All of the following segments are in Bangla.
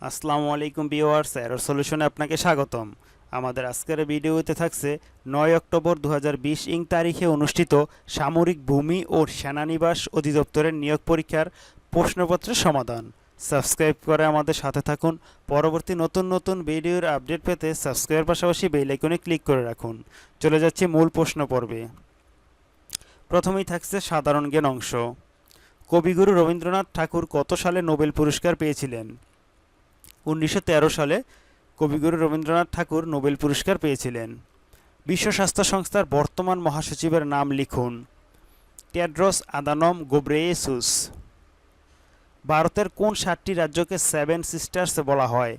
আসসালামু আলাইকুম ভিউয়ার্স, এরর সলিউশনে আপনাকে স্বাগতম। আমাদের আজকের ভিডিওতে থাকছে নয় অক্টোবর দু হাজার বিশ ইং তারিখে অনুষ্ঠিত সামরিক ভূমি ও সেনানিবাস অধিদপ্তরের নিয়োগ পরীক্ষার প্রশ্নপত্রের সমাধান। সাবস্ক্রাইব করে আমাদের সাথে থাকুন। পরবর্তী নতুন নতুন ভিডিওর আপডেট পেতে সাবস্ক্রাইবের পাশাপাশি বেল আইকনে ক্লিক করে রাখুন। চলে যাচ্ছে মূল প্রশ্ন পর্বে। প্রথমেই থাকছে সাধারণ জ্ঞান অংশ। কবিগুরু রবীন্দ্রনাথ ঠাকুর কত সালে নোবেল পুরস্কার পেয়েছিলেন? উনিশশো তেরো সালে কবিগুরু রবীন্দ্রনাথ ঠাকুর নোবেল পুরস্কার পেয়েছিলেন। বিশ্ব স্বাস্থ্য সংস্থার বর্তমান মহাসচিবের নাম লিখুন, টেড্রস আদানম গোব্রেয়েসুস। ভারতের কোন সাতটি রাজ্যকে সেভেন সিস্টার্স বলা হয়?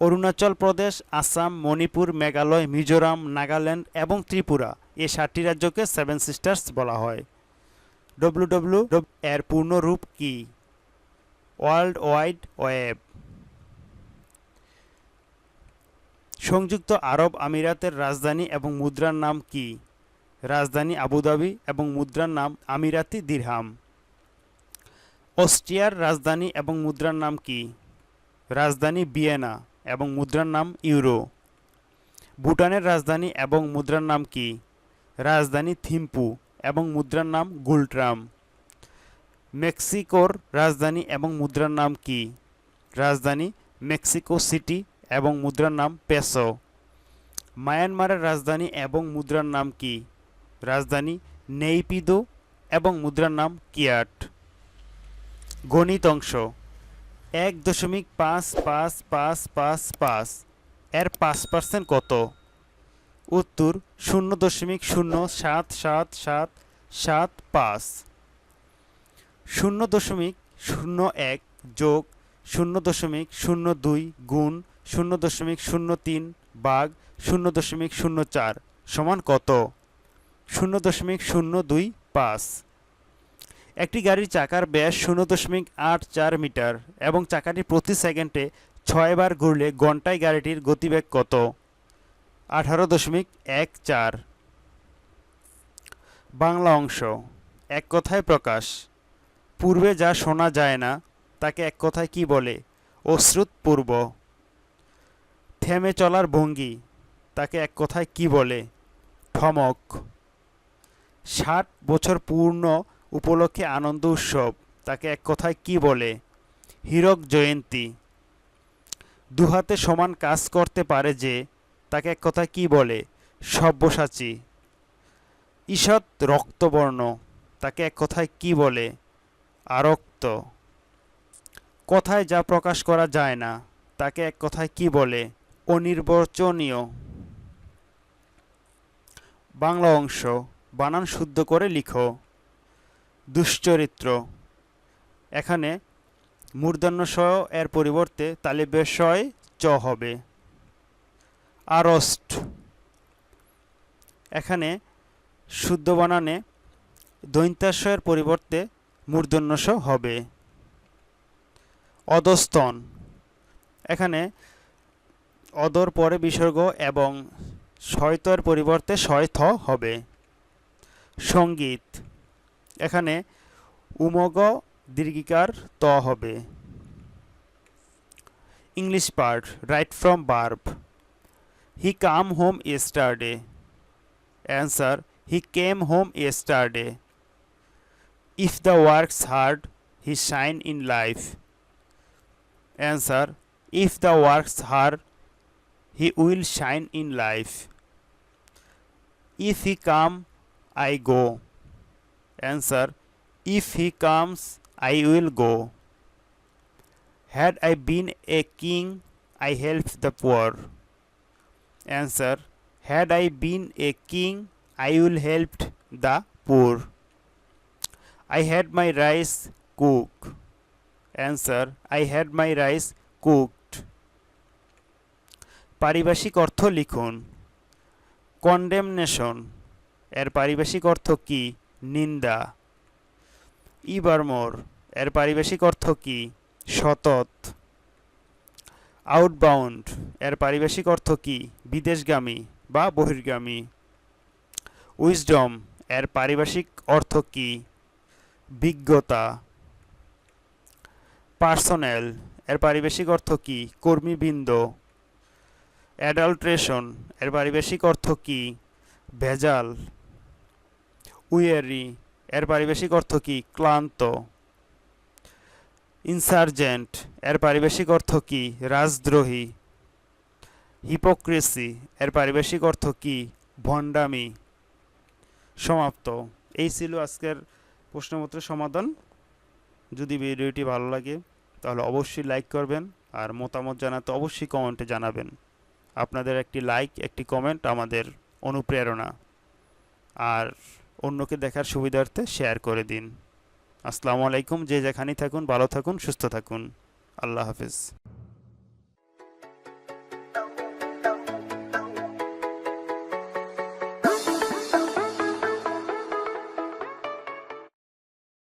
অরুণাচল প্রদেশ, আসাম, মণিপুর, মেঘালয়, মিজোরাম, নাগাল্যান্ড এবং ত্রিপুরা এ সাতটি রাজ্যকে সেভেন সিস্টার্স বলা হয়। ডব্লিউ ডব্লিউ এর পূর্ণ রূপ কি? World wide web. সংযুক্ত আরব আমিরাতের রাজধানী এবং মুদ্রার নাম কি? রাজধানী আবুধাবি এবং মুদ্রার নাম আমিরাতি দিরহাম। অস্ট্রিয়ার রাজধানী এবং মুদ্রার নাম কি? রাজধানী ভিয়েনা এবং মুদ্রার নাম ইউরো। ভুটানের রাজধানী এবং মুদ্রার নাম কি? রাজধানী থিম্পু এবং মুদ্রার নাম গুলট্রাম। মেক্সিকোর রাজধানী এবং মুদ্রার নাম কি? রাজধানী মেক্সিকো সিটি এবং মুদ্রার নাম পেসো। মায়ানমারের রাজধানী এবং মুদ্রার নাম কি? রাজধানী নেইপিদো এবং মুদ্রার নাম কিয়াট। গণিত অংশ। এক দশমিক পাঁচ পাঁচ পাঁচ পাঁচ পাঁচ। এর পাঁচ পার্সেন্ট কত? উত্তর, শূন্য দশমিক শূন্য সাত সাত সাত সাত পাঁচ। শূন্য দশমিক শূন্য এক যোগ শূন্য দশমিক শূন্য দুই গুণ শূন্য দশমিক শূন্য তিন বাঘ শূন্য দশমিক শূন্য চার সমান কত? শূন্য দশমিক শূন্য দুই পাঁচ। একটি গাড়ির চাকার ব্যাস শূন্য দশমিক আট চার মিটার এবং চাকাটি প্রতি সেকেন্ডে ছয়বার ঘুরলে ঘন্টায় গাড়িটির গতিবেগ কত? আঠারো দশমিক এক চার। বাংলা অংশ, এক কথায় প্রকাশ। পূর্বে যা শোনা যায় না, তাকে এক কথায় কি বলে? অশ্রুত পূর্ব। থেমে চলার ভঙ্গি, তাকে এক কথায় কি বলে? ঠমক ষাট বছর পূর্ণ উপলক্ষে আনন্দ উৎসব, তাকে এক কথায় কি বলে? হীরক জয়ন্তী। দুহাতে সমান কাজ করতে পারে যে, তাকে এক কথায় কি বলে? সব্যসাচী। ঈষৎ রক্তবর্ণ, তাকে এক কথায় কি বলে? আরক্ত। কথায় যা প্রকাশ করা যায় না, তাকে এক কথায় কি বলে? অনির্বচনীয়। বাংলা অংশ, বানান শুদ্ধ করে লিখো। দুশ্চরিত্র। এখানে মূর্ধন্য স এর পরিবর্তে তালিবের শয় চ হবে। আরস্ট। এখানে শুদ্ধ বানানে দৈন্তাশয়ের পরিবর্তে মূর্ধন্য স হবে। অধস্তন। এখানে অদর পরে বিসর্গ এবং শয়তর পরিবর্তে শয়থ হবে। সংগীত। এখানে উমগ দীর্ঘিকার ত হবে। English part, right from verb. He come home yesterday. Answer, he came home yesterday. If the works hard, he shine in life. Answer, if the works hard he will shine in life. If he come, I go. Answer If he comes, I will go. Had I been a king, I helped the poor. Answer Had I been a king, I will helped the poor. I had my rice cooked. Answer I had my rice cooked. পারিভাষিক অর্থ লিখুন। কন্ডেমনেশন এর পারিভাষিক অর্থ কি? নিন্দা। ইবারমোর এর পারিভাষিক অর্থ কি? সতত। আউটবাউন্ড এর পারিভাষিক অর্থ কি? বিদেশগামী বা বহির্গামী। উইজডম এর পারিভাষিক অর্থ কি? বিজ্ঞতা। পার্সোনেল এর পারিবেশিক অর্থ কি? কর্মীবৃন্দ। অ্যাডাল্ট্রেশন, এর পারিবেশিক অর্থ কি? ভেজাল। উইয়ারি এর পারিবেশিক অর্থ কি? ক্লান্ত। ইনসার্জেন্ট, এর পারিবেশিক অর্থ কি? রাজদ্রোহী। হিপোক্রেসি, এর পারিবেশিক অর্থ কি? ভণ্ডামি। সমাপ্ত। এই ছিল আজকের প্রশ্নপত্রের সমাধান। যদি ভিডিওটি ভালো লাগে, তাহলে অবশ্যই লাইক করবেন আর মতামত জানাতে অবশ্যই কমেন্টে জানাবেন। আপনাদের একটি লাইক, একটি কমেন্ট আমাদের অনুপ্রেরণা। আর অন্যকে দেখার সুবিধার্থে শেয়ার করে দিন। আসসালামু আলাইকুম, যে যেখানেই থাকুন, ভালো থাকুন, সুস্থ থাকুন। আল্লাহ হাফিজ।